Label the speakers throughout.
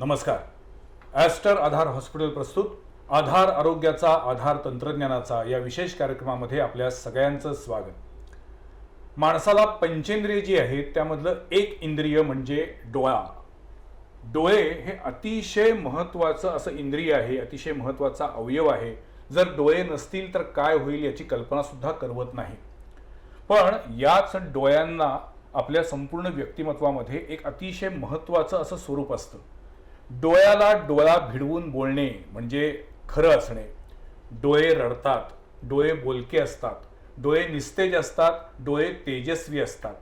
Speaker 1: नमस्कार. ॲस्टर आधार हॉस्पिटल प्रस्तुत. आधार आरोग्याचा आधार तंत्रज्ञानाचा या विशेष कार्यक्रमामध्ये आपल्या सगळ्यांचं स्वागत. माणसाला पंचेंद्रिय जी आहेत त्यामधलं एक इंद्रिय म्हणजे डोळा. डोळे हे अतिशय महत्त्वाचं असं इंद्रिय आहे अतिशय महत्त्वाचा अवयव आहे. जर डोळे नसतील तर काय होईल याची कल्पनासुद्धा करवत नाही. पण याच डोळ्यांना आपल्या संपूर्ण व्यक्तिमत्वामध्ये एक अतिशय महत्त्वाचं असं स्वरूप असतं. डोळ्याला डोळा भिडवून बोलणे म्हणजे खरं असणे. डोळे रडतात डोळे बोलके असतात डोळे निस्तेज असतात डोळे तेजस्वी असतात.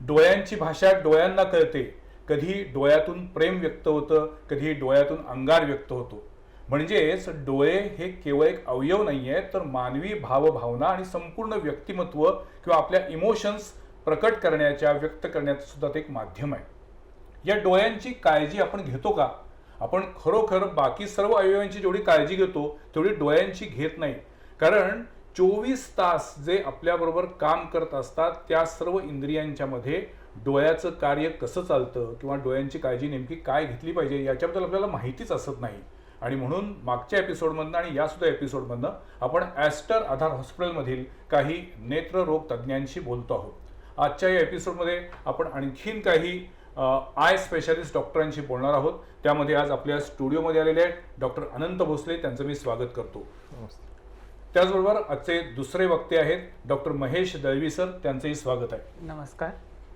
Speaker 1: डोळ्यांची भाषा डोळ्यांना कळते. कधी डोळ्यातून प्रेम व्यक्त होतं कधी डोळ्यातून अंगार व्यक्त होतो. म्हणजेच डोळे हे केवळ एक अवयव नाही आहे तर मानवी भावभावना आणि संपूर्ण व्यक्तिमत्व किंवा आपल्या इमोशन्स प्रकट करण्याच्या व्यक्त करण्याचं सुद्धा ते एक माध्यम आहे. या डोळ्यांची काळजी आपण घेतो का? आपण खरोखर बाकी सर्व अवयवांची जेवढी काळजी घेतो तेवढी डोळ्यांची घेत नाही. कारण चोवीस तास जे आपल्याबरोबर काम करत असतात त्या सर्व इंद्रियांच्या मध्ये डोळ्याचं कार्य कसं चालतं किंवा डोळ्यांची काळजी नेमकी काय घेतली पाहिजे याच्याबद्दल आपल्याला माहितीच असत नाही. आणि म्हणून मागच्या एपिसोडमधनं आणि यासुद्धा एपिसोडमधनं आपण ॲस्टर आधार हॉस्पिटलमधील काही नेत्ररोग तज्ज्ञांशी बोलतो आहोत. आजच्या या एपिसोडमध्ये आपण आणखीन काही आय स्पेशालिस्ट डॉक्टरांशी बोलणार आहोत. त्यामध्ये आज आपल्या स्टुडिओमध्ये आलेले आहेत डॉक्टर अनंत भोसले. त्यांचं मी स्वागत करतो. त्याचबरोबर आजचे दुसरे वक्ते आहेत डॉक्टर महेश दळवी सर त्यांचंही स्वागत आहे.
Speaker 2: नमस्कार.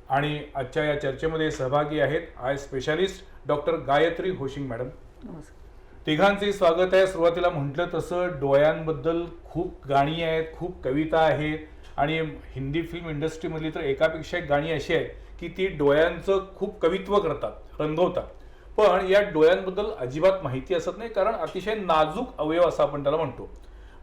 Speaker 1: आणि आजच्या या चर्चेमध्ये सहभागी आहेत eye specialist doctor Gayatri Hoshing madam.
Speaker 2: नमस्कार.
Speaker 1: तिघांचंही स्वागत आहे. सुरुवातीला म्हटलं तसं डोळ्यांबद्दल खूप गाणी आहेत खूप कविता आहेत. आणि हिंदी फिल्म इंडस्ट्रीमधली तर एकापेक्षा एक गाणी अशी आहेत की ती डोळ्यांचं खूप कवित्व करतात रंगवतात. पण या डोळ्यांबद्दल अजिबात माहिती असत नाही कारण अतिशय नाजूक अवयव असं आपण त्याला म्हणतो.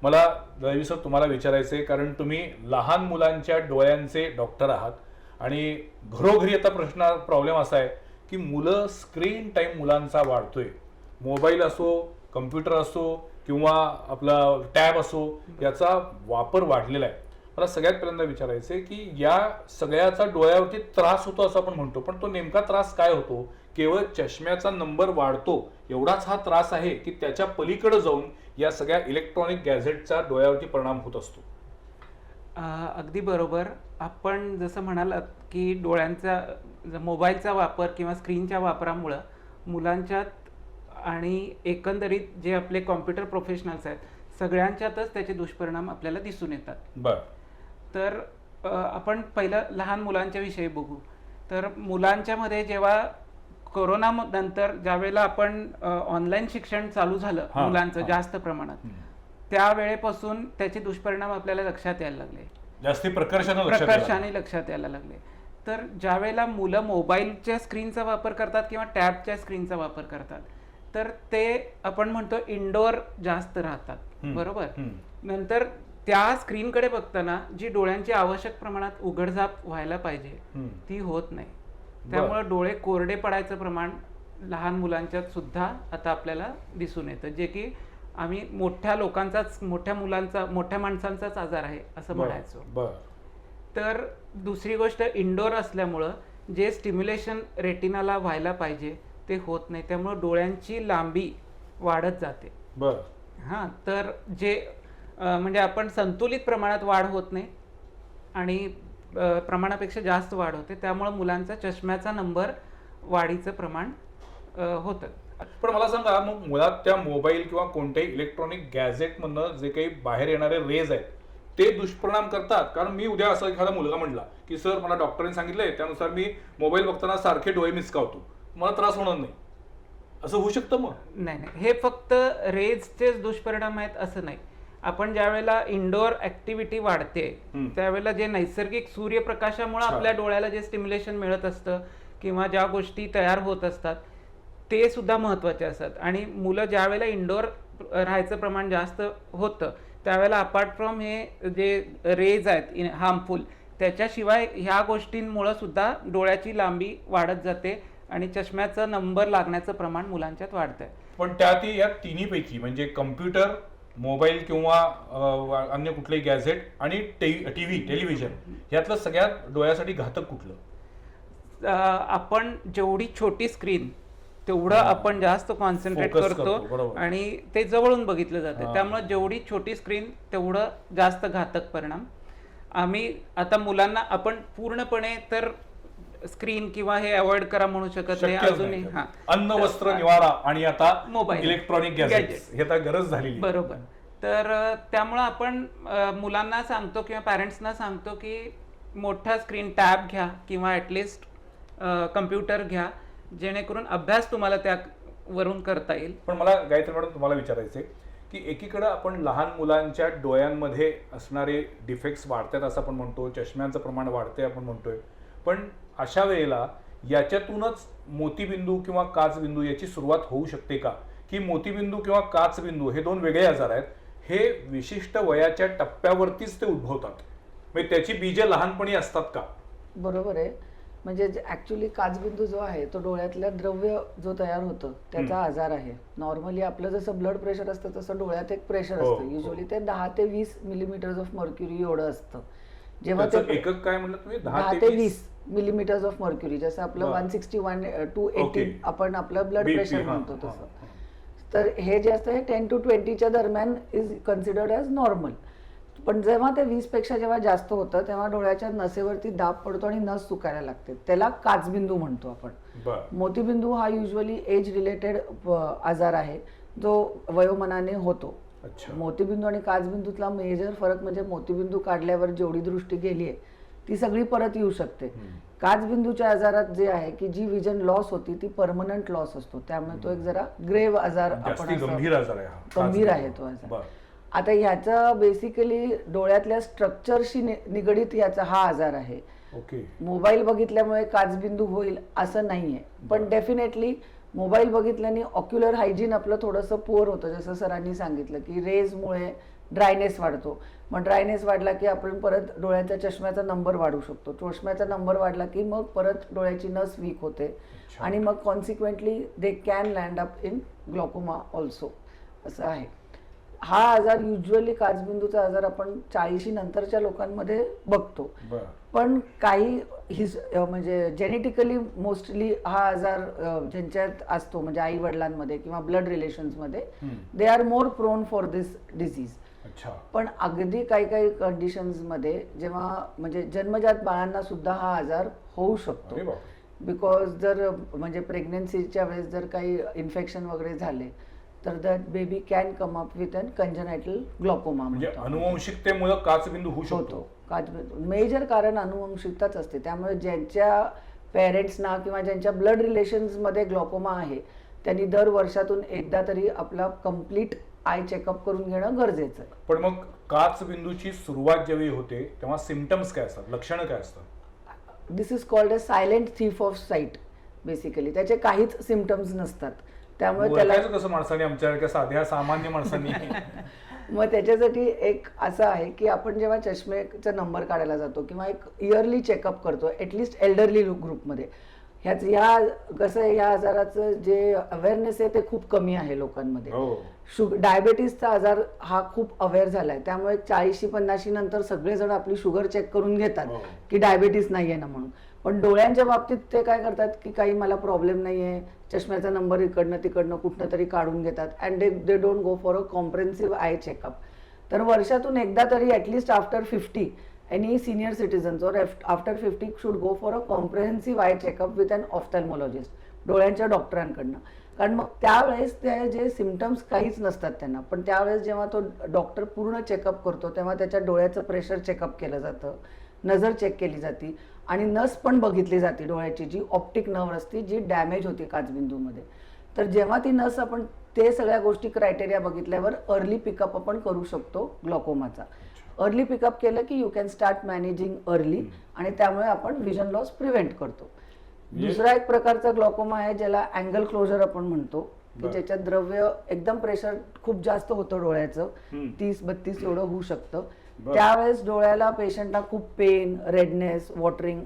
Speaker 1: मला दळवी सर तुम्हाला विचारायचं आहे कारण तुम्ही लहान मुलांच्या डोळ्यांचे डॉक्टर आहात आणि घरोघरी आता प्रश्न प्रॉब्लेम असा आहे की मुलं स्क्रीन टाईम मुलांचा वाढतोय. मोबाईल असो कम्प्युटर असो किंवा आपला टॅब असो याचा वापर वाढलेला आहे. मला सगळ्यात पहिल्यांदा विचारायचं आहे की या सगळ्याचा डोळ्यावरती त्रास होतो असं आपण म्हणतो पण तो नेमका त्रास काय होतो? केवळ चष्म्याचा नंबर वाढतो एवढाच हा त्रास आहे की त्याच्या पलीकडे जाऊन या सगळ्या इलेक्ट्रॉनिक गॅझेटचा डोळ्यावरती परिणाम होत असतो.
Speaker 2: अगदी बरोबर. आपण जसं म्हणालात की डोळ्यांचा मोबाईलचा वापर किंवा स्क्रीनच्या वापरामुळं मुलांच्यात आणि एकंदरीत जे आपले कॉम्प्युटर प्रोफेशनल्स आहेत सगळ्यांच्यातच त्याचे दुष्परिणाम आपल्याला दिसून येतात.
Speaker 1: बर.
Speaker 2: तर आपण पहिलं लहान मुलांच्या विषयी बघू. तर मुलांच्यामध्ये जेव्हा कोरोना नंतर ज्यावेळेला आपण ऑनलाईन शिक्षण चालू झालं मुलांचं. जास्त प्रमाणात त्यावेळेपासून त्याचे दुष्परिणाम आपल्याला लक्षात यायला लागले.
Speaker 1: जास्ती प्रकर्षानं लक्षात यायला
Speaker 2: प्रकर्षाने लक्षात यायला लागले. तर ज्या वेळेला मुलं मोबाईलच्या स्क्रीनचा वापर करतात किंवा टॅबच्या स्क्रीनचा वापर करतात तर ते आपण म्हणतो इंडोर जास्त राहतात. बरोबर. नंतर त्या स्क्रीनकडे बघताना जी डोळ्यांची आवश्यक प्रमाणात उघडझाप व्हायला पाहिजे. ती होत नाही. त्यामुळे डोळे कोरडे पडायचं प्रमाण लहान मुलांच्यात सुद्धा आता आपल्याला दिसून येतं. जे की आम्ही मोठ्या लोकांचाच मोठ्या मुलांचा मोठ्या माणसांचाच आजार आहे असं म्हणायचो. तर दुसरी गोष्ट इंडोर असल्यामुळं जे स्टिम्युलेशन रेटिनाला व्हायला पाहिजे ते होत नाही. त्यामुळं डोळ्यांची लांबी वाढत जाते.
Speaker 1: बर.
Speaker 2: हां तर जे म्हणजे आपण संतुलित प्रमाणात वाढ होत नाही आणि प्रमाणापेक्षा जास्त वाढ होते. त्यामुळं मुलांचा चष्म्याचा नंबर वाढीचं प्रमाण होतं.
Speaker 1: पण मला सांगा मग मुळात त्या मोबाईल किंवा कोणत्याही इलेक्ट्रॉनिक गॅझेट मधनं जे काही बाहेर येणारे रेज आहेत ते दुष्परिणाम करतात? कारण मी उद्या असं एखादा मुलगा म्हणला की सर मला डॉक्टरांनी सांगितलंय त्यानुसार मी मोबाईल बघताना सारखे डोळे मिसकावतो मला त्रास होणार नाही. असं होऊ शकतं मग?
Speaker 2: नाही नाही. हे फक्त रेजचेच दुष्परिणाम आहेत असं नाही. आपण ज्या वेळेला इंडोर ऍक्टिव्हिटी वाढते. त्यावेळेला जे नैसर्गिक सूर्यप्रकाशामुळे. आपल्या डोळ्याला जे स्टिम्युलेशन मिळत असतं किंवा ज्या गोष्टी तयार होत असतात ते सुद्धा महत्त्वाचे असतात आणि मुलं ज्या वेळेला इंडोर राहायचं प्रमाण जास्त होतं त्यावेळेला अपार्ट फ्रॉम हे जे रेज आहेत हार्मफुल त्याच्याशिवाय ह्या गोष्टींमुळं सुद्धा डोळ्याची लांबी वाढत जाते आणि चष्म्याचा नंबर लागण्याचं प्रमाण मुलांच्यात वाढत आहे
Speaker 1: पण त्यातही या तिन्हीपैकी म्हणजे कम्प्युटर मोबाईल किंवा अन्य कुठलेही गॅझेट आणि टी व्ही टेलिव्हिजन यातलं सगळ्यात डोळ्यासाठी घातक कुठलं
Speaker 2: आपण जेवढी छोटी स्क्रीन तेवढं आपण जास्त कॉन्सन्ट्रेट करतो. आणि ते जवळून बघितलं. जातं त्यामुळे जेवढी छोटी स्क्रीन तेवढं जास्त घातक परिणाम आम्ही आता मुलांना आपण पूर्णपणे तर स्क्रीन किंवा हे अवॉइड करा म्हणू शकत नाही
Speaker 1: शक्यच
Speaker 2: अजूनही
Speaker 1: नाही.
Speaker 2: हा.
Speaker 1: अन्न
Speaker 2: तर-
Speaker 1: वस्त्र निवारा आणि आता
Speaker 2: मोबाईल.
Speaker 1: इलेक्ट्रॉनिक गॅजेट्स हे आता गरज झालेली
Speaker 2: बरोबर. तर अ, त्यामुळं आपण अ, मुलांना सांगतो किंवा पॅरेंट्सना सांगतो की मोठा स्क्रीन टॅब घ्या किंवा ॲटलिस्ट कम्प्युटर घ्या जेणेकरून अभ्यास तुम्हाला त्यावरून करता येईल.
Speaker 1: पण मला गायत्री मॅडम तुम्हाला विचारायचे की एकीकडे आपण लहान मुलांच्या डोळ्यांमध्ये असणारे डिफेक्ट्स वाढतात असं आपण म्हणतो चष्म्यांचं प्रमाण वाढते आपण म्हणतोय. पण अशा वेळेला याच्यातूनच मोतीबिंदू किंवा काचबिंदू याची सुरुवात होऊ शकते का? की मोतीबिंदू किंवा काचबिंदू हे दोन वेगळे आजार आहेत हे विशिष्ट वयाच्या टप्प्यावरतीच ते उद्भवतात. म्हणजे त्याची बीजे लहानपणी असतात का?
Speaker 3: बरोबर आहे. म्हणजे ऍक्च्युली काचबिंदू जो आहे तो डोळ्यातल्या द्रव्य जो तयार होतं त्याचा. आजार आहे. नॉर्मली आपलं जसं ब्लड प्रेशर असतं तसं डोळ्यात एक प्रेशर
Speaker 1: हो,
Speaker 3: असतं.
Speaker 1: हो.
Speaker 3: युजली ते दहा ते वीस मिलीमीटर्स ऑफ मर्क्युरी एवढं असतं. जेव्हा
Speaker 1: त्याचं
Speaker 3: ते
Speaker 1: एकक काय म्हणलं तुम्ही?
Speaker 3: दहा ते वीस मिलीमीटर्स ऑफ मर्क्युरी जसं आपलं
Speaker 1: बरं.
Speaker 3: One sixty one two eighty
Speaker 1: Okay.
Speaker 3: आपण आपलं ब्लड
Speaker 1: BP,
Speaker 3: प्रेशर
Speaker 1: हा,
Speaker 3: म्हणतो
Speaker 1: हा,
Speaker 3: तसं.
Speaker 1: हा.
Speaker 3: तर हे जे असतं हे टेन टू ट्वेंटीच्या दरम्यान इज कन्सिडर्ड ॲज नॉर्मल पण जेव्हा ते वीसपेक्षा जेव्हा जास्त होतं तेव्हा डोळ्याच्या नसेवरती दाब पडतो आणि नस सुकायला लागते. त्याला काचबिंदू म्हणतो आपण.
Speaker 1: बरं.
Speaker 3: मोतीबिंदू हा युजली एज रिलेटेड आजार आहे जो वयोमानाने होतो. मोतीबिंदू आणि काचबिंदूतला मेजर फरक म्हणजे मोतीबिंदू काढल्यावर जेवढी दृष्टी गेली आहे ती सगळी परत येऊ शकते. काचबिंदूच्या आजारात जे आहे की जी विजन लॉस होती ती परमनंट लॉस असतो. त्यामुळे तो एक जरा ग्रेव आजार आपण
Speaker 1: गंभीर आहे
Speaker 3: तो आजार. आता ह्याचं बेसिकली डोळ्यातल्या स्ट्रक्चरशी निगडीत याचा हा आजार आहे.
Speaker 1: ओके.
Speaker 3: मोबाईल बघितल्यामुळे काचबिंदू होईल असं नाहीये. पण. डेफिनेटली मोबाईल बघितल्याने ऑक्युलर हायजीन आपलं थोडंसं पोअर होतं जसं सरांनी सांगितलं की रेजमुळे ड्रायनेस वाढतो. मग ड्रायनेस वाढला की आपण परत डोळ्याच्या चष्म्याचा नंबर वाढू शकतो. चष्म्याचा नंबर वाढला की मग परत डोळ्याची नस वीक होते. आणि मग consequently they can land up in glaucoma also असं आहे. हा आजार युजली काचबिंदूचा आजार आपण चाळीशी नंतरच्या लोकांमध्ये बघतो. पण काही हिस म्हणजे जेनेटिकली मोस्टली हा आजार ज्यांच्यात असतो म्हणजे आई वडिलांमध्ये किंवा blood रिलेशन्समध्ये. They are more prone for this disease पण अगदी काही काही कंडिशन्समध्ये जेव्हा म्हणजे जन्मजात बाळांना सुद्धा हा आजार होऊ शकतो. बिकॉज जर म्हणजे प्रेग्नन्सीच्या वेळेस जर काही इन्फेक्शन वगैरे झाले तर that baby can come up with an congenital glaucoma
Speaker 1: म्हणजे अनुवंशिकतेमुळे काचबिंदू होऊ शकतो.
Speaker 3: होतो. काचबिंदू. मेजर कारण अनुवंशिकताच असते. त्यामुळे ज्यांच्या पेरेंट्सना किंवा ज्यांच्या ब्लड रिलेशन्समध्ये ग्लॉकोमा आहे त्यांनी दर वर्षातून एकदा तरी आपला कंप्लीट आय चेकअप करून घेणं गरजेचं. आहे
Speaker 1: पण मग काचबिंदूची सुरुवात जेव्हा होते तेव्हा सिमटम्स काय असतात? लक्षणं काय असतात?
Speaker 3: This is called a silent thief of sight basically त्याचे काहीच सिमटम्स नसतात. त्यामुळे त्याला
Speaker 1: कसं माणसाने आमच्या साध्या सामान्य माणसांनी?
Speaker 3: मग त्याच्यासाठी एक असं आहे की आपण जेव्हा चष्मेचा नंबर काढायला जातो किंवा एक इयरली चेकअप करतो ॲटलिस्ट एल्डरली ग्रुपमध्ये ह्याच ह्या कसं आहे या आजाराचं जे अवेअरनेस आहे ते खूप कमी आहे लोकांमध्ये.
Speaker 1: हो.
Speaker 3: शुग डायबेटीसचा आजार हा खूप अवेअर झालाय. त्यामुळे चाळीशी पन्नाशी नंतर सगळेजण आपली शुगर चेक करून घेतात
Speaker 1: हो.
Speaker 3: की डायबेटीस नाहीये ना म्हणून. पण डोळ्यांच्या बाबतीत ते काय करतात की काही मला प्रॉब्लेम नाहीये चष्म्याचा नंबर इकडनं तिकडनं कुठनं तरी काढून घेतात and they they don't go for a comprehensive eye checkup तर वर्षातून एकदा तरी at least after fifty any senior citizens और after fifty should go for a comprehensive eye checkup with an ophthalmologist डोळ्यांच्या डॉक्टरांकडनं कारण मग त्यावेळेस ते जे सिमटम्स काहीच नसतात त्यांना. पण त्यावेळेस जेव्हा तो डॉक्टर पूर्ण चेकअप करतो तेव्हा त्याच्या डोळ्याचं प्रेशर चेकअप केलं जातं नजर चेक केली जाते. आणि नस पण बघितली जाते डोळ्याची जी ऑप्टिक नर्व असते जी डॅमेज होती काचबिंदूमध्ये तर जेव्हा ती नस आपण ते सगळ्या गोष्टी क्रायटेरिया बघितल्यावर अर्ली पिकअप आपण करू शकतो ग्लॉकोमाचा अर्ली पिकअप केलं की you can start managing early आणि त्यामुळे आपण विजन लॉस प्रिव्हेंट करतो दुसरा एक प्रकारचा ग्लॉकोमा आहे ज्याला अँगल क्लोजर आपण म्हणतो की. ज्याच्यात द्रव्य एकदम प्रेशर खूप जास्त होतं डोळ्याचं. तीस बत्तीस एवढं होऊ शकतं. त्यावेळेस डोळ्याला पेशंटला खूप पेन रेडनेस वॉटरिंग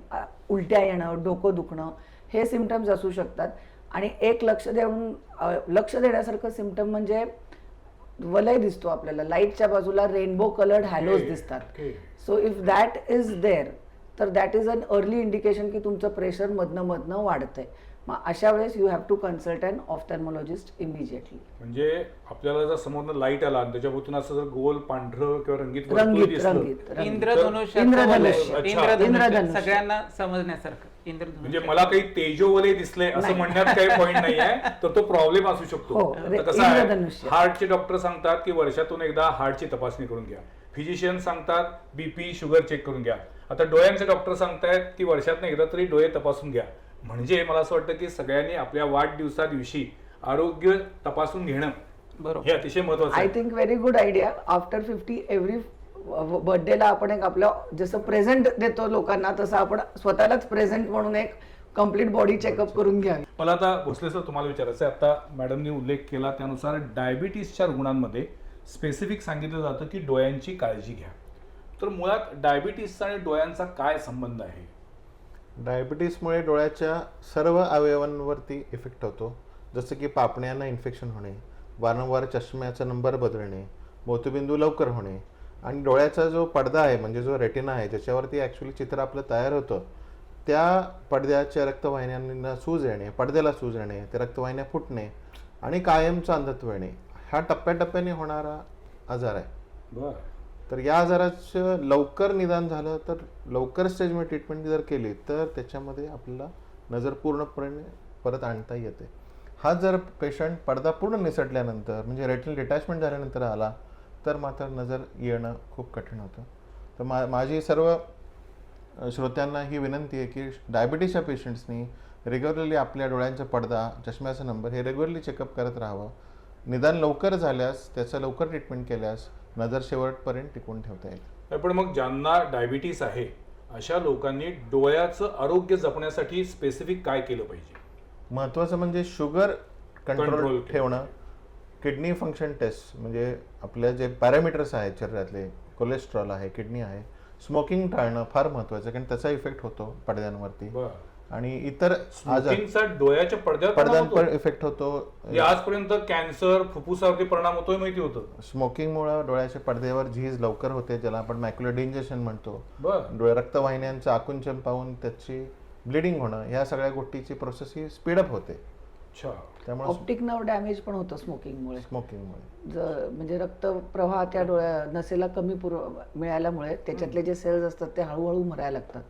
Speaker 3: उलट्या येणं डोकं दुखणं हे सिमटम्स असू शकतात. आणि एक लक्ष देऊन लक्ष देण्यासारखं सिमटम म्हणजे वलय दिसतो आपल्याला. लाईटच्या बाजूला रेनबो कलर्ड हॅलोज दिसतात. So if that is there तर that is an early indication की तुमचं प्रेशर मधनं मधनं वाढतंय. मग अशा वेळेस you have to consult an ophthalmologist immediately
Speaker 1: म्हणजे आपल्याला जर समोरनं लाइट आला आणि त्याच्याभोवतून असं जर गोल पांढरं किंवा रंगीत
Speaker 3: रंगीत
Speaker 1: दिसलं,
Speaker 3: रंगीत.
Speaker 2: इंद्रधनुष्य.
Speaker 3: इंद्रधनुष्य.
Speaker 2: इंद्रधनुष्य. सगळ्यांना समजण्यासारखं.
Speaker 1: म्हणजे मला काही तेजोवले दिसले असं. म्हणण्यात काही पॉईंट नाही आहे तर तो प्रॉब्लेम असू शकतो.
Speaker 3: हो,
Speaker 1: आता कसं आहे. हार्टचे डॉक्टर सांगतात की वर्षातून एकदा हार्टची तपासणी करून घ्या. फिजिशियन सांगतात बीपी शुगर चेक करून घ्या. आता डोळ्यांचे डॉक्टर सांगतायत की वर्षातून एकदा तरी डोळे तपासून घ्या. म्हणजे मला असं वाटतं की सगळ्यांनी आपल्या वाढदिवसा दिवशी आरोग्य तपासून घेणं
Speaker 2: बरोबर.
Speaker 1: हे अतिशय महत्वाचं
Speaker 3: आय
Speaker 1: आहे.
Speaker 3: Think very good idea after fifty every बर्थडेला आपण एक आपलं जसं प्रेझेंट देतो लोकांना तसं आपण स्वतःलाच प्रेझेंट म्हणून एक कंप्लीट बॉडी चेकअप करून घ्यावी.
Speaker 1: मला आता भोसले सर तुम्हाला विचारायचं आहे. आता मॅडमने उल्लेख केला त्यानुसार डायबिटीसच्या रुग्णांमध्ये स्पेसिफिक सांगितलं जातं की डोळ्यांची काळजी घ्या. तर मुळात डायबिटीसचा आणि डोळ्यांचा काय संबंध आहे?
Speaker 4: डायबिटीसमुळे डोळ्याच्या सर्व अवयवांवरती इफेक्ट होतो. जसं की पापण्यांना इन्फेक्शन होणे वारंवार चष्म्याचा नंबर बदलणे मोतीबिंदू लवकर होणे आणि डोळ्याचा जो पडदा आहे म्हणजे जो रेटिना आहे ज्याच्यावरती ॲक्च्युली चित्र आपलं तयार होतं त्या पडद्याच्या रक्तवाहिन्यांना सूज येणे पडद्याला सूज येणे ते रक्तवाहिन्या फुटणे आणि कायमचं अंधत्व येणे. हा टप्प्याटप्प्याने होणारा आजार आहे.
Speaker 1: बरं.
Speaker 4: तर या आजाराचं लवकर निदान झालं तर लवकर स्टेजमध्ये ट्रीटमेंट जर केली तर त्याच्यामध्ये आपल्याला नजर पूर्णपणे परत आणता येते. हा जर पेशंट पडदा पूर्ण निसटल्यानंतर म्हणजे रेटल डिटॅचमेंट झाल्यानंतर आला तर मात्र नजर येणं खूप कठीण होतं. तर मा माझी सर्व श्रोत्यांना ही विनंती आहे की डायबिटीसच्या पेशंट्सनी रेग्युलरली आपल्या डोळ्यांचा पडदा चष्म्याचा नंबर हे रेग्युलरली चेकअप करत राहावं. निदान लवकर झाल्यास त्याचं लवकर ट्रीटमेंट केल्यास नजर शेवटपर्यंत टिकून ठेवता येईल.
Speaker 1: पण मग ज्यांना डायबिटीस आहे अशा लोकांनी डोळ्याचं आरोग्य जपण्यासाठी स्पेसिफिक काय केलं पाहिजे?
Speaker 4: महत्त्वाचं म्हणजे शुगर कंट्रोल
Speaker 1: ठेवणं.
Speaker 4: किडनी फंक्शन टेस्ट म्हणजे आपल्या जे पॅरामीटर्स आहेत शरीरातले कोलेस्ट्रॉल आहे किडनी आहे स्मोकिंग टाळणं फार महत्त्वाचं आहे कारण त्याचा इफेक्ट होतो पडद्यांवरती. आणि इतर आजार.
Speaker 1: डोळ्याच्या पडद्यावर?
Speaker 4: इफेक्ट होतो.
Speaker 1: आजपर्यंत कॅन्सर फुफ्फुसावरती परिणाम होतोय माहिती होतं.
Speaker 4: स्मोकिंगमुळे डोळ्याच्या पडद्यावर झीज लवकर होते ज्याला आपण मॅक्युलर डिंजेशन म्हणतो.
Speaker 1: बर.
Speaker 4: डोळे रक्तवाहिन्यांचं आकुंचन पाहून त्याची ब्लिडिंग होणं ह्या सगळ्या गोष्टीची प्रोसेस ही स्पीडअप होते. त्यामुळे
Speaker 3: ऑप्टिक नर्व डॅमेज पण होतं स्मोकिंगमुळे.
Speaker 4: स्मोकिंगमुळे.
Speaker 3: म्हणजे रक्तप्रवाह त्या डोळ्या नसेला कमी पुरव मिळाल्यामुळे त्याच्यातले जे सेल्स असतात ते हळूहळू मरायला लागतात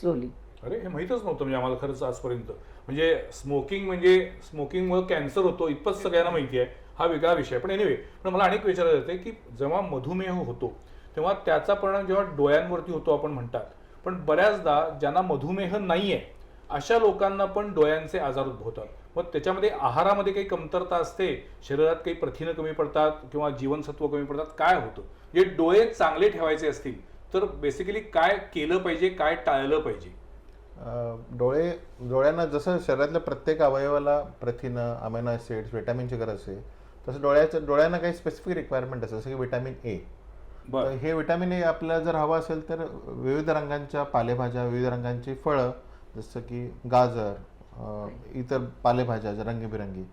Speaker 3: स्लोली
Speaker 1: अरे हे माहीतच नव्हतं म्हणजे आम्हाला खरंच आजपर्यंत. म्हणजे स्मोकिंग म्हणजे स्मोकिंगमुळे कॅन्सर होतो इतपत सगळ्यांना माहिती आहे. हा वेगळा विषय पण एनिवे पण मला अनेक विचारायचं जाते की जेव्हा मधुमेह होतो तेव्हा त्याचा परिणाम जेव्हा डोळ्यांवरती होतो आपण म्हणतात पण बऱ्याचदा ज्यांना मधुमेह नाही आहे अशा लोकांना पण डोळ्यांचे आजार उद्भवतात. मग त्याच्यामध्ये आहारामध्ये काही कमतरता असते शरीरात काही प्रथिनं कमी पडतात किंवा जीवनसत्व कमी पडतात काय होतं? जे डोळे चांगले ठेवायचे असतील तर बेसिकली काय केलं पाहिजे काय टाळलं पाहिजे?
Speaker 4: डोळे डोळ्यांना जसं शरीरातल्या प्रत्येक अवयवाला प्रथिनं अमेनो ॲसिड्स व्हिटॅमिनची गरज आहे तसं डोळ्याचं डोळ्यांना काही स्पेसिफिक रिक्वायरमेंट असतं जसं की विटॅमिन ए हे विटॅमिन ए आपल्याला जर हवं असेल तर विविध रंगांच्या पालेभाज्या विविध रंगांची फळं जसं की गाजर इतर पालेभाज्या ज्या रंगीबिरंगी.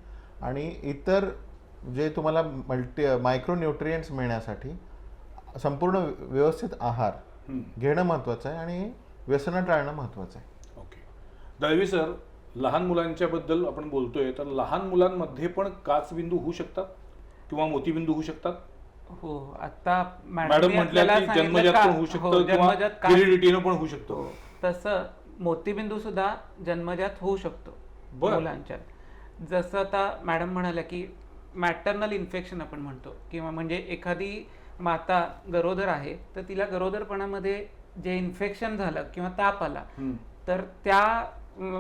Speaker 4: आणि इतर जे तुम्हाला मल्टी मायक्रोन्युट्रियंट्स मिळण्यासाठी संपूर्ण व्यवस्थित आहार. घेणं महत्त्वाचं आहे आणि व्यसनं टाळणं महत्त्वाचं आहे
Speaker 1: ओके दळवी सर लहान मुलांच्या बद्दल आपण बोलतोय तर लहान मुलांमध्ये पण काचबिंदू होऊ शकतात किंवा मोतीबिंदू होऊ शकतात
Speaker 2: हो आता
Speaker 1: मॅडम म्हटल्या की जन्मजात पण होऊ शकतं किंवा
Speaker 2: का
Speaker 1: हेरिडिटीनं पण होऊ शकतं
Speaker 2: हो. तसं मोतीबिंदू सुद्धा जन्मजात होऊ शकतो
Speaker 1: बर.
Speaker 2: मुलांच्यात जसं आता मॅडम म्हणाल्या की मॅटर्नल इन्फेक्शन आपण म्हणतो किंवा म्हणजे एखादी माता गरोदर आहे तर तिला गरोदरपणामध्ये जे इन्फेक्शन झालं किंवा ताप आला. तर त्या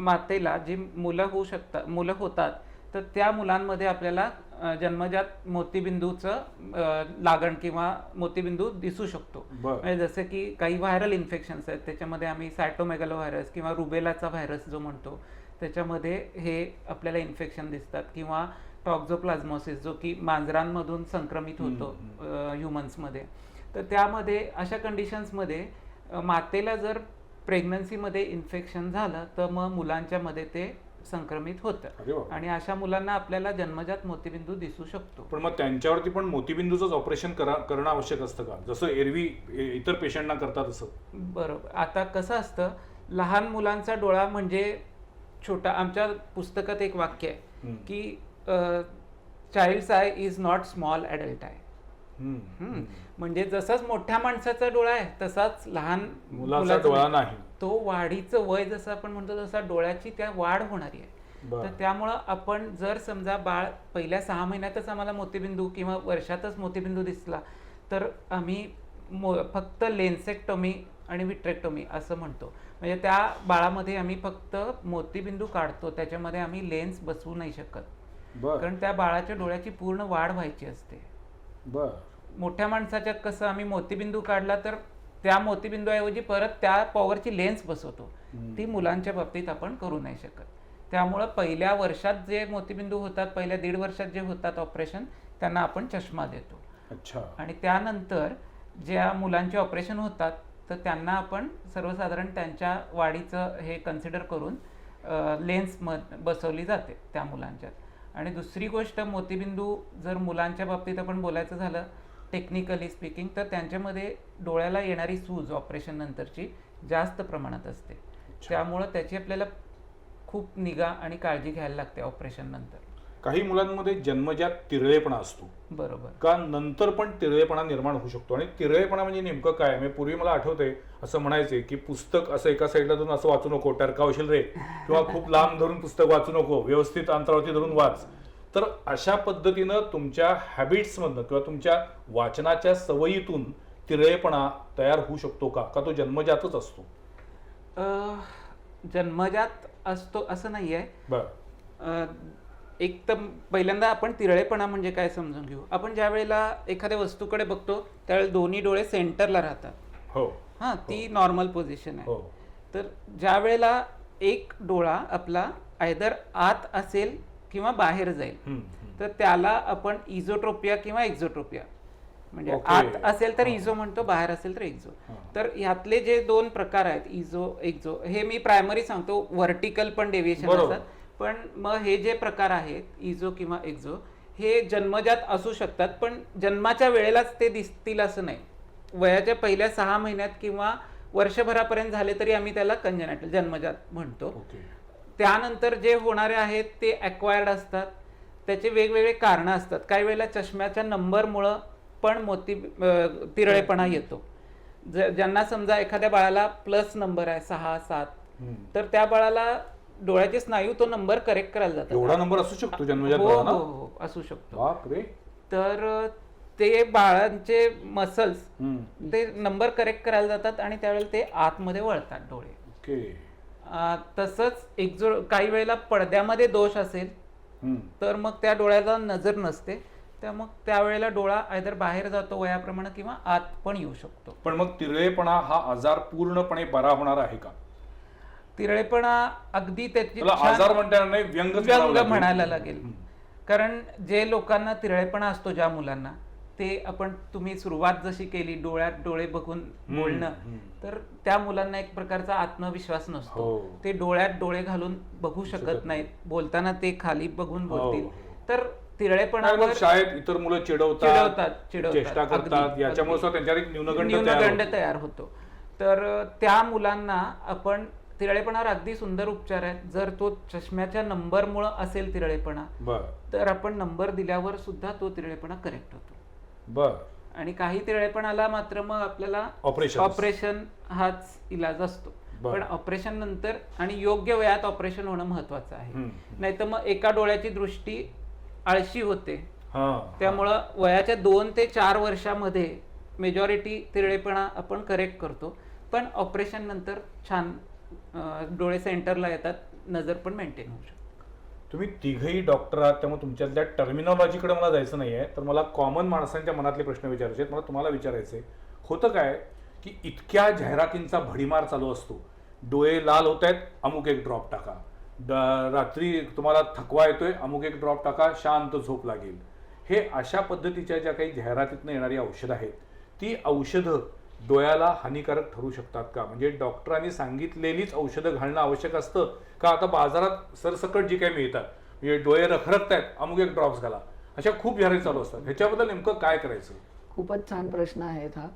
Speaker 2: मातेला जी मुलं होऊ शकतात मुलं होतात तर त्या मुलांमध्ये आपल्याला जन्मजात मोतीबिंदूचं लागण किंवा मोतीबिंदू दिसू शकतो. म्हणजे जसं की काही व्हायरल इन्फेक्शन्स आहेत त्याच्यामध्ये आम्ही सायटोमेगलो व्हायरस किंवा रुबेलाचा व्हायरस जो म्हणतो त्याच्यामध्ये हे आपल्याला इन्फेक्शन दिसतात किंवा टॉक्झोप्लाझमोसिस जो की मांजरांमधून संक्रमित होतो ह्युमन्समध्ये तर त्यामध्ये अशा कंडिशन्समध्ये मातेला जर प्रेग्नन्सीमध्ये इन्फेक्शन झालं तर मग मुलांच्या मध्ये ते संक्रमित होतं. आणि अशा मुलांना आपल्याला जन्मजात मोतीबिंदू दिसू शकतो
Speaker 1: पण मग त्यांच्यावरती पण मोतीबिंदूचंच ऑपरेशन करा करणं आवश्यक असतं का जसं एरवी इतर पेशंटना करतात तसं
Speaker 2: बरोबर आता कसं असतं लहान मुलांचा डोळा म्हणजे छोटा आमच्या पुस्तकात एक वाक्य आहे. की child's eye is not small adult eye. म्हणजे जसाच मोठ्या माणसाचा डोळा आहे तसाच लहान
Speaker 1: मुलाचा डोळा नाही.
Speaker 2: तो वाढीचं वय जसं आपण म्हणतो तसा डोळ्याची त्या वाढ होणारी आहे. तर त्यामुळं आपण जर समजा बाळ पहिल्या सहा महिन्यातच आम्हाला मोतीबिंदू किंवा वर्षातच मोतीबिंदू दिसला तर आम्ही फक्त लेन्सेक्टोमी आणि विट्रेक्टोमी असं म्हणतो. म्हणजे त्या बाळामध्ये आम्ही फक्त मोतीबिंदू काढतो त्याच्यामध्ये आम्ही लेन्स बसवू नाही शकत. कारण त्या बाळाच्या डोळ्याची पूर्ण वाढ व्हायची असते.
Speaker 1: बर.
Speaker 2: मोठ्या माणसाच्यात कसं आम्ही मोतीबिंदू काढला तर त्या मोतीबिंदूऐवजी परत त्या पॉवरची लेन्स बसवतो. ती मुलांच्या बाबतीत आपण करू नाही शकत. त्यामुळं पहिल्या वर्षात जे मोतीबिंदू होतात पहिल्या दीड वर्षात जे होतात ऑपरेशन त्यांना आपण चष्मा देतो.
Speaker 1: अच्छा.
Speaker 2: आणि त्यानंतर ज्या मुलांचे ऑपरेशन होतात तर त्यांना आपण सर्वसाधारण त्यांच्या वाढीचं हे कन्सिडर करून लेन्स म बसवली जाते त्या मुलांच्यात. आणि दुसरी गोष्ट मोतीबिंदू जर मुलांच्या बाबतीत आपण बोलायचं झालं टेक्निकली स्पीकिंग तर त्यांच्यामध्ये डोळ्याला येणारी सूज ऑपरेशन नंतरची जास्त प्रमाणात असते. त्यामुळं त्याची आपल्याला खूप निगा आणि काळजी घ्यायला लागते ऑपरेशन नंतर.
Speaker 1: काही मुलांमध्ये जन्मजात तिरळेपणा असतो.
Speaker 2: बरोबर.
Speaker 1: का नंतर पण तिरळेपणा निर्माण होऊ शकतो? आणि तिरळेपणा म्हणजे नेमकं काय? म्हणजे पूर्वी मला आठवते असं म्हणायचे की पुस्तक असं एका साईडला धरून असं वाचू नको टरकावशील रे. किंवा खूप लांब धरून पुस्तक वाचू नको व्यवस्थित अंतरावरती धरून वाच. तर अशा पद्धतीनं तुमच्या हॅबिट्समधनं किंवा तुमच्या वाचनाच्या सवयीतून तिरळेपणा तयार होऊ शकतो का? का तो जन्मजातच असतो?
Speaker 2: जन्मजात असतो असं नाही आहे एक तर पहिल्यांदा आपण तिरळेपणा म्हणजे काय समजून घेऊ? आपण ज्या वेळेला एखाद्या वस्तूकडे बघतो त्यावेळेला दोन्ही डोळे सेंटरला राहतात.
Speaker 1: हो
Speaker 2: हां. ती नॉर्मल पोझिशन आहे.
Speaker 1: हो.
Speaker 2: तर ज्या वेळेला एक डोळा आपला आयदर आत असेल किंवा बाहेर जाईल. तर त्याला आपण इझोट्रोपिया किंवा एक्झोट्रोपिया म्हणजे
Speaker 1: ओके.
Speaker 2: आत असेल तर इझो म्हणतो बाहेर असेल तर एक्झो. तर ह्यातले जे दोन प्रकार आहेत इझो एक्झो हे मी प्रायमरी सांगतो व्हर्टिकल पण डेव्हिएशन. असतात पण मग हे जे प्रकार आहेत इझो किंवा एक्झो हे जन्मजात असू शकतात पण जन्माच्या वेळेलाच ते दिसतील असं नाही वयाच्या पहिल्या सहा महिन्यात किंवा वर्षभरापर्यंत झाले तरी आम्ही त्याला कंजनाटल जन्मजात म्हणतो
Speaker 1: ओके
Speaker 2: त्यानंतर जे होणारे आहेत ते अक्वायर्ड असतात. त्याचे वेगवेगळे कारणं असतात. काही वेळेला चष्म्याच्या नंबरमुळं पण मोती तिरळेपणा येतो. ज ज्यांना समजा एखाद्या बाळाला प्लस नंबर आहे सहा सात. तर त्या बाळाला डोळ्याचे स्नायू तो नंबर करेक्ट करायला जातात.
Speaker 1: एवढा नंबर असू शकतो जन्मजात
Speaker 2: हो? हो हो असू शकतो. तर ते बाळांचे मसल्स. ते नंबर करेक्ट करायला जातात आणि त्यावेळेला ते आतमध्ये वळतात डोळे. तसंच एक जो काही वेळेला पडद्यामध्ये दोष असेल. तर मग त्या डोळ्याला नजर नसते. त्या मग त्यावेळेला डोळा आयदर बाहेर जातो वयाप्रमाणे किंवा आत पण येऊ शकतो.
Speaker 1: पण मग तिरळेपणा हा आजार पूर्णपणे बरा होणार आहे का?
Speaker 2: तिरळेपणा अगदी त्याची
Speaker 1: आजार म्हणता येणार नाही व्यंग
Speaker 2: व्यंग म्हणायला लागेल. कारण जे लोकांना तिरळेपणा असतो ज्या मुलांना ते आपण तुम्ही सुरुवात जशी केली डोळ्यात डोळे बघून बोलणं. तर त्या मुलांना एक प्रकारचा आत्मविश्वास नसतो.
Speaker 1: हो.
Speaker 2: ते डोळ्यात डोळे घालून बघू
Speaker 1: शकत
Speaker 2: शकत नाहीत. बोलताना ते खाली बघून
Speaker 1: हो,
Speaker 2: बोलतील.
Speaker 1: हो.
Speaker 2: तर
Speaker 1: नाही, मग
Speaker 2: तिरळेपणावर
Speaker 1: शाळेत इतर मुलं चिडवतात
Speaker 2: चिडवतात चिडवतात.
Speaker 1: चेष्टा
Speaker 2: अगदी,
Speaker 1: करतात. याच्यामुळे
Speaker 2: अगदी.
Speaker 1: सुद्धा त्यांच्यावर एक न्यूनगंड तयार
Speaker 2: न्यूनगंड
Speaker 1: होतो.
Speaker 2: तयार होतो. तर अ, त्या मुलांना आपण तिरळेपणावर अगदी सुंदर उपचार आहेत. जर तो चष्म्याच्या नंबरमुळं असेल तिरळेपणा
Speaker 1: बर.
Speaker 2: तर आपण नंबर दिल्यावर सुद्धा तो तिरळेपणा करेक्ट होतो.
Speaker 1: बर.
Speaker 2: आणि काही तिरळेपणाला मात्र मग आपल्याला. ऑपरेशन हाच इलाज असतो. पण ऑपरेशन नंतर आणि योग्य वयात ऑपरेशन होणं महत्वाचं आहे
Speaker 1: हम्म.
Speaker 2: नाही तर मग एका डोळ्याची दृष्टी आळशी होते
Speaker 1: हा
Speaker 2: त्यामुळं वयाच्या दोन ते चार वर्षामध्ये मेजॉरिटी तिरळेपणा आपण करेक्ट करतो पण ऑपरेशन नंतर छान डोळे सेंटरला येतात नजर पण मेंटेन होऊ शकते
Speaker 1: तुम्ही तिघही डॉक्टर आहात त्यामुळे तुमच्यातल्या टर्मिनॉलॉजीकडे मला जायचं नाही आहे तर मला कॉमन माणसांच्या मनातले प्रश्न विचारायचे आहेत. मला तुम्हाला विचारायचे होतं काय की इतक्या जाहिरातींचा भडीमार चालू असतो. डोळे लाल होत आहेत अमुक एक ड्रॉप टाका. ड- रात्री तुम्हाला थकवा येतोय अमुक एक ड्रॉप टाका शांत झोप लागेल. हे अशा पद्धतीच्या ज्या काही जाहिरातीतनं येणारी औषधं आहेत ती औषधं डोळ्याला हानिकारक ठरू शकतात का? म्हणजे डॉक्टरांनी सांगितलेलीच औषधं घालणं आवश्यक असतं का? आता बाजारात सरसकट जी काही मिळतात म्हणजे डोळे रखरखत आहेत अमुक एक ड्रॉप्स घाला अशा खूप जाहिराती चालू असतात. ह्याच्याबद्दल नेमकं काय करायचं?
Speaker 3: खूपच छान प्रश्न आहेत हा.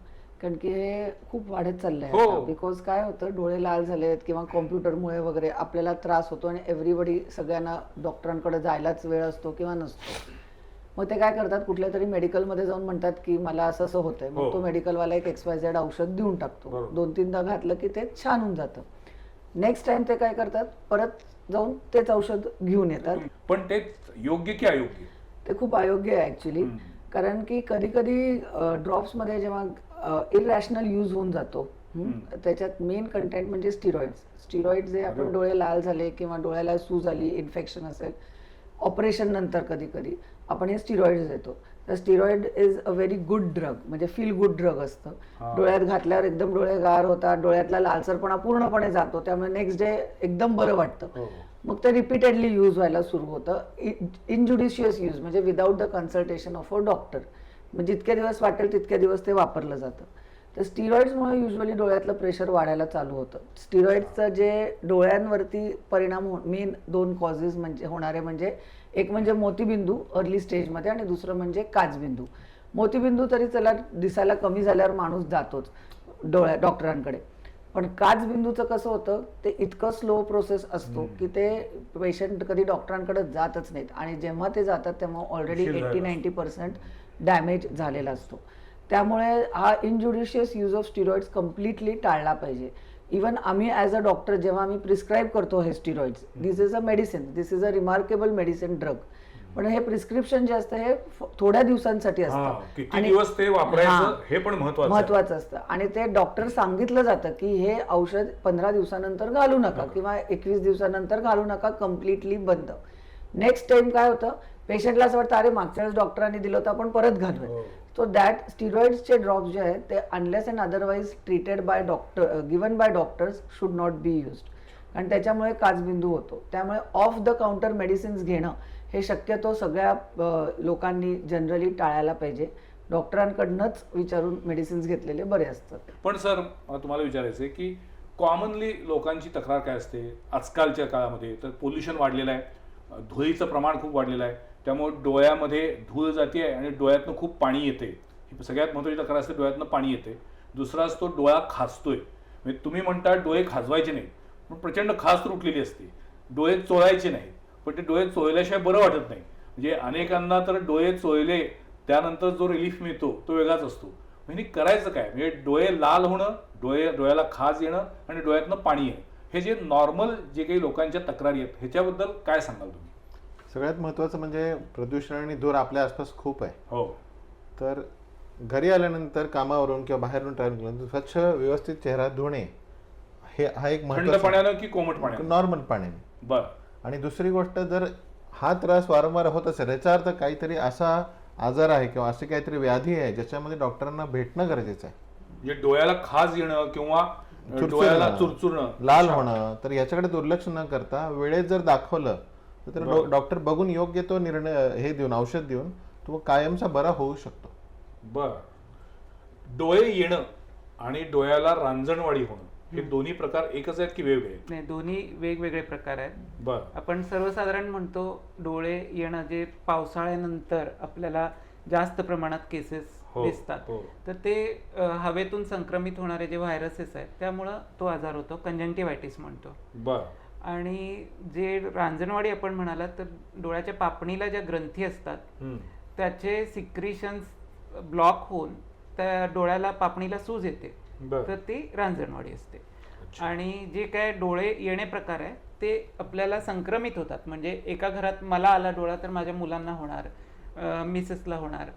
Speaker 3: कारण की हे खूप वाढत चाललंय
Speaker 1: हो.
Speaker 3: बिकॉज काय होतं डोळे लाल झालेत किंवा कॉम्प्युटरमुळे वगैरे आपल्याला त्रास होतो आणि एव्हरीबडी सगळ्यांना डॉक्टरांकडे जायलाच वेळ असतो किंवा नसतो. मग ते काय करतात कुठल्या तरी मेडिकलमध्ये जाऊन म्हणतात की मला असं असं होतंय.
Speaker 1: हो.
Speaker 3: मग तो मेडिकलवाला एक एक्स वाय झेड औषध देऊन टाकतो. दोन तीनदा घातलं की ते छान होऊन जातं. नेक्स्ट टाइम ते काय करतात परत जाऊन तेच औषध घेऊन येतात.
Speaker 1: पण ते योग्य की अयोग्य?
Speaker 3: ते खूप अयोग्य आहे ऍक्च्युली. कारण की कधी कधी ड्रॉप्समध्ये जेव्हा इरॅशनल यूज होऊन जातो त्याच्यात मेन कंटेंट म्हणजे स्टिरॉइड्स स्टिरॉइड जे आपण डोळे लाल झाले किंवा डोळ्याला सूज आली इन्फेक्शन असेल ऑपरेशन नंतर कधी कधी आपण हे स्टिरॉइड्स देतो. तर steroid is a very good drug म्हणजे फील गुड ड्रग असतं.
Speaker 1: हा.
Speaker 3: डोळ्यात घातल्यावर एकदम डोळे गार होतात डोळ्यातला लालसरपणा पूर्णपणे जातो त्यामुळे नेक्स्ट डे एकदम बरं वाटतं.
Speaker 1: हो.
Speaker 3: मग ते रिपीटेडली यूज व्हायला सुरू होतं. इनज्युडिशियस यूज म्हणजे without the consultation of a doctor म्हणजे जितके दिवस वाटेल तितके दिवस ते वापरलं जातं. तर स्टिरॉइड्समुळे युजली डोळ्यातलं प्रेशर वाढायला चालू होतं. स्टिरॉइडचं जे डोळ्यांवरती परिणाम मेन दोन कॉजेस म्हणजे होणारे म्हणजे एक म्हणजे मोतीबिंदू अर्ली स्टेजमध्ये आणि दुसरं म्हणजे काचबिंदू. मोतीबिंदू तरी त्याला दिसायला कमी झाल्यावर माणूस जातोच डोळ्या डॉक्टरांकडे. पण काच बिंदूचं कसं होतं ते इतकं स्लो प्रोसेस असतो की ते पेशंट कधी डॉक्टरांकडे जातच नाहीत. आणि जेव्हा ते जातात तेव्हा already eighty ninety percent damage झालेला असतो. त्यामुळे हा injudicious use of steroids completely टाळला पाहिजे. इवन आम्ही ॲज अ डॉक्टर जेव्हा आम्ही प्रिस्क्राईब करतो हे steroids this is a medicine this is a remarkable medicine drug पण हे प्रिस्क्रिप्शन जे असतं हे थोड्या दिवसांसाठी असतं
Speaker 1: किती दिवस ते
Speaker 3: हा.
Speaker 1: वापरायचं हे पण. महत्वाचं
Speaker 3: असतं आणि ते डॉक्टर सांगितलं जातं की हे औषध पंधरा दिवसानंतर घालू नका किंवा एकवीस दिवसानंतर घालू नका कम्प्लिटली बंद नेक्स्ट टाइम काय होतं पेशंटला असं वाटतं अरे मागच्या वेळेस डॉक्टरांनी दिलं होतं आपण परत घालूया
Speaker 1: हो.
Speaker 3: सो दॅट स्टिरॉइड्सचे ड्रॉप्स जे आहेत ते unless and otherwise treated by doctor given by doctors should not be used कारण त्याच्यामुळे काचबिंदू होतो. त्यामुळे ऑफ द काउंटर मेडिसिन्स घेणं हे शक्यतो सगळ्या लोकांनी जनरली टाळायला पाहिजे. डॉक्टरांकडनंच विचारून मेडिसिन्स घेतलेले बरे असतात.
Speaker 1: पण सर तुम्हाला विचारायचं आहे की कॉमनली लोकांची तक्रार काय असते? आजकालच्या काळामध्ये तर पोल्युशन वाढलेलं आहे. धुळीचं प्रमाण खूप वाढलेलं आहे. त्यामुळे डोळ्यामध्ये धूळ जाते आणि डोळ्यातनं खूप पाणी येते. ही सगळ्यात महत्त्वाची तक्रार असते डोळ्यातनं पाणी येते. दुसरा असतो डोळा खासतोय म्हणजे तुम्ही म्हणता डोळे खाजवायचे नाही पण प्रचंड खास तुटलेली असते. डोळे चोळायचे नाही पण ते डोळे चोळल्याशिवाय बरं वाटत नाही. म्हणजे अनेकांना तर डोळे चोळले त्यानंतर जो रिलीफ मिळतो तो वेगळाच असतो. म्हणजे करायचं काय? म्हणजे डोळे लाल होणं डोळे डोळ्याला खाज येणं आणि डोळ्यातनं पाणी येणं. हे जे नॉर्मल जे काही लोकांच्या तक्रारी आहेत ह्याच्याबद्दल काय सांगाल तुम्ही?
Speaker 4: सगळ्यात महत्त्वाचं म्हणजे प्रदूषण आणि धूर आपल्या आसपास खूप आहे.
Speaker 1: हो.
Speaker 4: तर घरी आल्यानंतर कामावरून किंवा बाहेरून ट्रॅव्हल केल्यानंतर स्वच्छ व्यवस्थित चेहरा धुणे हे हा एक
Speaker 1: थंड
Speaker 4: महत्त्वाचा
Speaker 1: पाण्यानं की कोमट पाण्यानं?
Speaker 4: नॉर्मल पाण्याने.
Speaker 1: बर.
Speaker 4: आणि दुसरी गोष्ट जर हा त्रास वारंवार होत असेल याचा अर्थ काहीतरी असा आजार आहे किंवा अशी काहीतरी व्याधी आहे ज्याच्यामध्ये डॉक्टरांना भेटणं गरजेचं आहे.
Speaker 1: म्हणजे डोळ्याला खाज येणं किंवा
Speaker 4: चुरचुरणं,
Speaker 1: डोळ्याला चुरचुरणं
Speaker 4: लाल होणं तर याच्याकडे दुर्लक्ष न करता वेळेत जर दाखवलं तर त्याला डॉक्टर बघून योग्य तो निर्णय हे देऊन औषध देऊन तो कायमचा बरा होऊ शकतो.
Speaker 1: बर. डोळे येणं आणि डोळ्याला रांजणवाडी होणं हे दोन्ही प्रकार एकच आहेत की वेगवेगळे?
Speaker 2: नाही दोन्ही वेगवेगळे प्रकार आहेत.
Speaker 1: बर.
Speaker 2: आपण सर्वसाधारण म्हणतो डोळे येणं जे पावसाळ्यानंतर आपल्याला जास्त प्रमाणात केसेस
Speaker 1: हो,
Speaker 2: दिसतात.
Speaker 1: हो.
Speaker 2: तर ते हवेतून संक्रमित होणारे जे व्हायरसेस आहेत त्यामुळं तो आजार होतो. कंजंटिव्हायटिस म्हणतो.
Speaker 1: बर.
Speaker 2: आणि जे रांजणवाडी आपण म्हणालात तर डोळ्याच्या पापणीला ज्या ग्रंथी असतात. त्याचे सिक्रिशन्स ब्लॉक होऊन त्या डोळ्याला पापणीला सूज येते. तर ती रांजणवाडी असते. आणि जे काय डोळे येणे प्रकार आहे ते आपल्याला संक्रमित होतात. म्हणजे एका घरात मला आला डोळा तर माझ्या मुलांना होणार मिसेसला होणार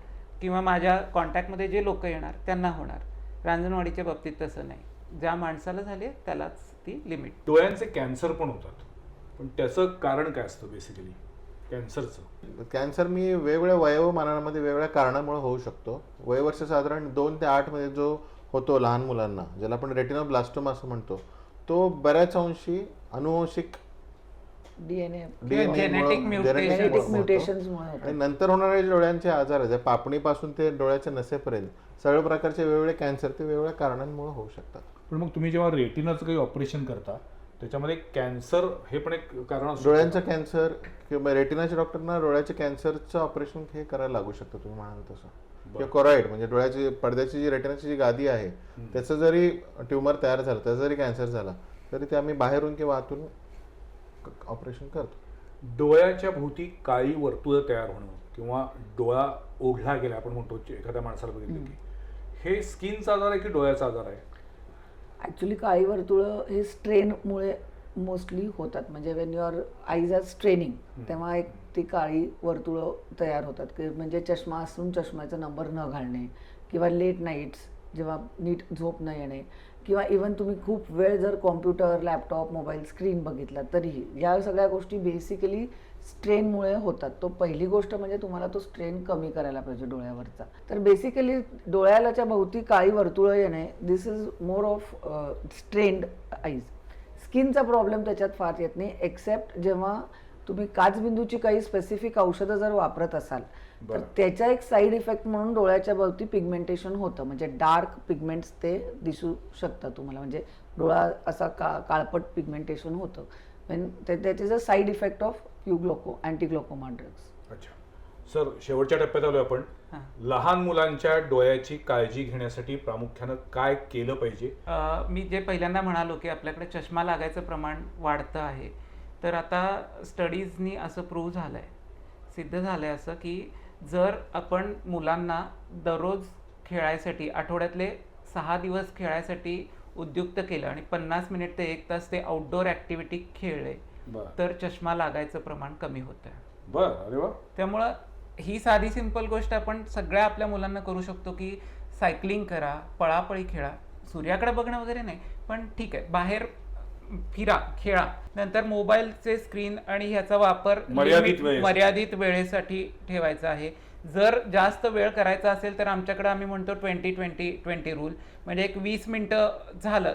Speaker 2: किंवा माझ्या कॉन्टॅक्टमध्ये जे लोक येणार त्यांना होणार. रांजणवाडीच्या बाबतीत तसं नाही. ज्या माणसाला झाले त्यालाच ती लिमिट
Speaker 1: डोळ्यांचे कॅन्सर पण होतात. पण त्याचं कारण काय असतं बेसिकली कॅन्सरचं
Speaker 4: कॅन्सर मी वेगवेगळ्या वयोमानामध्ये वेगवेगळ्या कारणामुळे होऊ शकतो. वयवर्ष साधारण दोन ते आठमध्ये जो होतो लहान मुलांना ज्याला आपण रेटिनोब्लास्टोमा असं म्हणतो तो बऱ्याच अंशी अनुवंशिक
Speaker 3: डीएनए जेनेटिक
Speaker 4: आणि नंतर होणारे डोळ्यांचे आजार आहेत ज्या पापणीपासून ते डोळ्याच्या नसेपर्यंत सगळ्या प्रकारचे वेगवेगळे कॅन्सर ते वेगवेगळ्या कारणांमुळे होऊ शकतात.
Speaker 1: पण मग तुम्ही जेव्हा रेटिनाचं काही ऑपरेशन करता त्याच्यामध्ये कॅन्सर हे पण एक कारण असू
Speaker 4: डोळ्यांचा कॅन्सर किंवा रेटिनाच्या डॉक्टरना डोळ्याच्या कॅन्सरचं ऑपरेशन हे करायला लागू शकतं तुम्ही म्हणाल तसं. किंवा कोरॉइड म्हणजे डोळ्याची पडद्याची जी रेटिनाची जी गादी आहे त्याचं जरी ट्युमर तयार झालं त्याचा जरी कॅन्सर झाला तरी ते आम्ही बाहेरून किंवा आतून ऑपरेशन करतो.
Speaker 1: डोळ्याच्या भोवती काळी वर्तुळ तयार होणं किंवा डोळा ओढला गेला आपण म्हणतो एखाद्या माणसाला बघितलं की हे स्किनचा आजार आहे की डोळ्याचा आजार आहे?
Speaker 3: ॲक्च्युली काळी वर्तुळं हे स्ट्रेनमुळे मोस्टली होतात. म्हणजे when your eyes are straining तेव्हा एक ती काळी वर्तुळं तयार होतात. की म्हणजे चष्मा असून चष्म्याचा नंबर न घालणे किंवा लेट नाईट्स जेव्हा नीट झोप न येणे किंवा इवन तुम्ही खूप वेळ जर कॉम्प्युटर लॅपटॉप मोबाईल स्क्रीन बघितला तरीही या सगळ्या गोष्टी बेसिकली स्ट्रेनमुळे होतात. तो पहिली गोष्ट म्हणजे तुम्हाला तो स्ट्रेन कमी करायला पाहिजे डोळ्यावरचा. तर बेसिकली डोळ्यालाच्या भोवती काळी वर्तुळं येणे this is more of strained eyes स्किनचा problem त्याच्यात फार येत नाही एक्सेप्ट जेव्हा तुम्ही काचबिंदूची काही स्पेसिफिक औषधं जर वापरत असाल तर
Speaker 1: बरं.
Speaker 3: त्याचा एक साईड इफेक्ट म्हणून डोळ्याच्या भोवती पिगमेंटेशन होतं. म्हणजे डार्क पिगमेंट्स ते दिसू शकतं तुम्हाला. म्हणजे डोळा असा का काळपट पिगमेंटेशन होतं. त्याचे is a side effect of युग्लोको antiglaucoma drugs
Speaker 1: अच्छा. सर शेवटच्या टप्प्यात आलोय आपण. लहान मुलांच्या डोळ्याची काळजी घेण्यासाठी प्रामुख्यानं काय केलं पाहिजे?
Speaker 2: मी जे पहिल्यांदा म्हणालो की आपल्याकडे चष्मा लागायचं प्रमाण वाढतं आहे. तर आता स्टडीजनी असं प्रूव्ह झालं आहे सिद्ध झालं आहे असं की जर आपण मुलांना दररोज खेळायसाठी आठवड्यातले सहा दिवस खेळायसाठी उद्युक्त केलं आणि पन्नास मिनिट ते एक तास ते आउटडोअर ॲक्टिव्हिटी खेळले तर चष्मा लागायचं प्रमाण कमी होतं आहे
Speaker 1: बर अरे वा.
Speaker 2: त्यामुळं ही साधी सिंपल गोष्ट आपण सगळ्या आपल्या मुलांना करू शकतो की सायकलिंग करा पळापळी खेळा. सूर्याकडे बघणं वगैरे नाही पण ठीक आहे. बाहेर फिरा खेळा. नंतर मोबाईलचे स्क्रीन आणि ह्याचा वापर
Speaker 1: मर्यादित.
Speaker 2: मर्यादित वेळेसाठी ठेवायचा आहे. जर जास्त वेळ करायचा असेल तर आमच्याकडे आम्ही म्हणतो ट्वेंटी ट्वेंटी ट्वेंटी रूल म्हणजे एक वीस मिनिटं झालं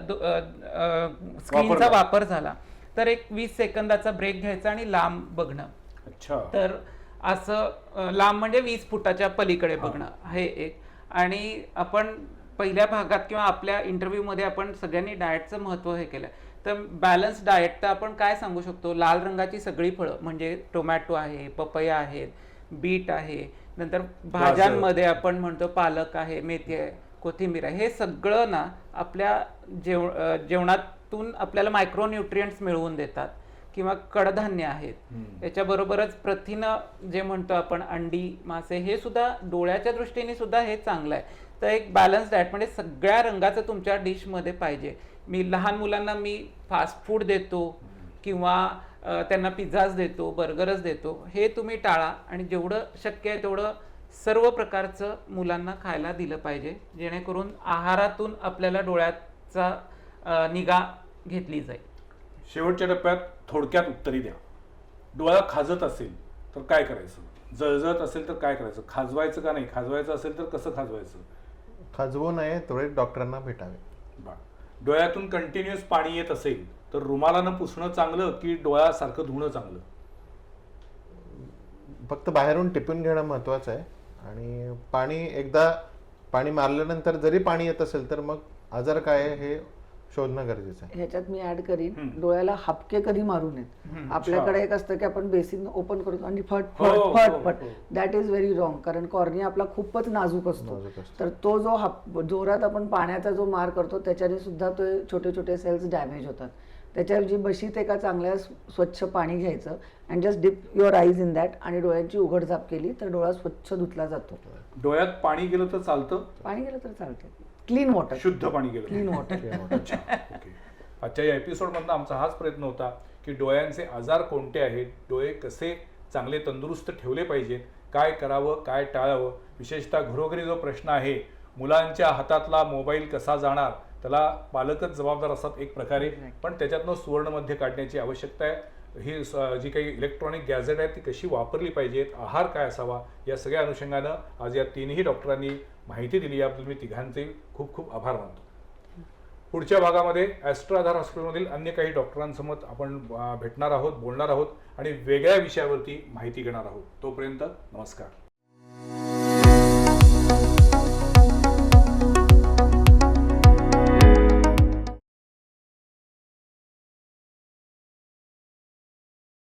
Speaker 2: स्क्रीनचा. वापर झाला तर एक वीस सेकंदाचा ब्रेक घ्यायचा आणि लांब बघणं.
Speaker 1: अच्छा.
Speaker 2: तर असं लांब म्हणजे वीस फुटाच्या पलीकडे बघणं हे एक. आणि आपण पहिल्या भागात किंवा आपल्या इंटरव्ह्यूमध्ये आपण सगळ्यांनी डाएटचं महत्त्व हे केलं. तर बॅलन्स डाएट तर आपण काय सांगू शकतो? लाल रंगाची सगळी फळं म्हणजे टोमॅटो आहे पपया आहेत बीट आहे नंतर भाज्यांमध्ये आपण म्हणतो पालक आहे मेथी आहे कोथिंबीर आहे. हे सगळं ना आपल्या जेव जेवणातून आपल्याला मायक्रोन्युट्रियंट्स मिळवून देतात किंवा कडधान्य आहेत. याच्याबरोबरच प्रथिनं जे म्हणतो आपण अंडी मासे हे सुद्धा डोळ्याच्या दृष्टीने सुद्धा हे चांगलं आहे. तर एक बॅलन्स डाएट म्हणजे सगळ्या रंगाचं तुमच्या डिशमध्ये पाहिजे. मी लहान मुलांना मी फास्ट फूड देतो किंवा त्यांना पिझ्झाच देतो बर्गरच देतो हे तुम्ही टाळा आणि जेवढं शक्य आहे तेवढं सर्व प्रकारचं मुलांना खायला दिलं पाहिजे जेणेकरून आहारातून आपल्याला डोळ्याचा निगा घेतली जाईल.
Speaker 1: शेवटच्या टप्प्यात थोडक्यात उत्तरी द्या. डोळा खाजत असेल तर काय करायचं? जळजळत असेल तर काय करायचं? खाजवायचं का नाही? खाजवायचं असेल तर कसं खाजवायचं?
Speaker 4: खाजवू नये थोडे डॉक्टरांना भेटावे.
Speaker 1: बा. डोळ्यातून कंटिन्युअस पाणी येत असेल तर रुमालानं पुसणं चांगलं की डोळ्यासारखं धुणं चांगलं?
Speaker 4: फक्त बाहेरून टिपून घेणं महत्वाचं आहे. आणि पाणी एकदा पाणी मारल्यानंतर जरी पाणी येत असेल तर मग आजार काय हे शोधणं गरजेचं आहे.
Speaker 3: ह्याच्यात मी ऍड करीन. डोळ्याला हापके कधी मारू नयेत. आपल्याकडे एक असतं की आपण बेसिन ओपन करतो आणि फट
Speaker 1: हो,
Speaker 3: फट
Speaker 1: हो,
Speaker 3: फट
Speaker 1: हो,
Speaker 3: फट. दॅट इज व्हेरी रॉंग कारण कॉर्निया आपला खूपच नाजूक असतो. तर तो जो हाप जोरात आपण पाण्याचा जो मार करतो त्याच्याने सुद्धा तो छोटे छोटे सेल्स डॅमेज होतात. त्याच्याऐवजी बशीत एका चांगल्या स्व- स्वच्छ पाणी घ्यायचं and just dip your eyes in that आणि डोळ्यांची उघडझाप केली तर डोळा स्वच्छ धुतला जातो.
Speaker 1: डोळ्यात पाणी गेलं तर चालतं?
Speaker 3: पाणी गेलं तर चालतं. क्लीन वॉटर
Speaker 1: शुद्ध पाणी गेलं.
Speaker 3: क्लीन वॉटर
Speaker 1: अच्छा ओके आजच्या या एपिसोडमधनं आमचा हाच प्रयत्न होता की डोळ्यांचे आजार कोणते आहेत डोळे कसे चांगले तंदुरुस्त ठेवले पाहिजेत काय करावं काय टाळावं विशेषतः घरोघरी जो प्रश्न आहे मुलांच्या हातातला मोबाईल कसा जाणार त्याला पालकच जबाबदार असतात एक प्रकारे. पण त्याच्यातनं सुवर्णमध्ये काढण्याची आवश्यकता आहे. ही जी काही इलेक्ट्रॉनिक गॅजेट आहेत ती कशी वापरली पाहिजेत आहार काय असावा या सगळ्या अनुषंगानं आज या तीनही डॉक्टरांनी माहिती दिली. याबद्दल मी तिघांचे खूप खूप आभार मानतो. पुढच्या भागामध्ये ॲस्ट्राधार हॉस्पिटलमधील अन्य काही डॉक्टरांसमोर आपण भेटणार आहोत बोलणार आहोत आणि वेगळ्या विषयावरती माहिती घेणार आहोत. तोपर्यंत नमस्कार.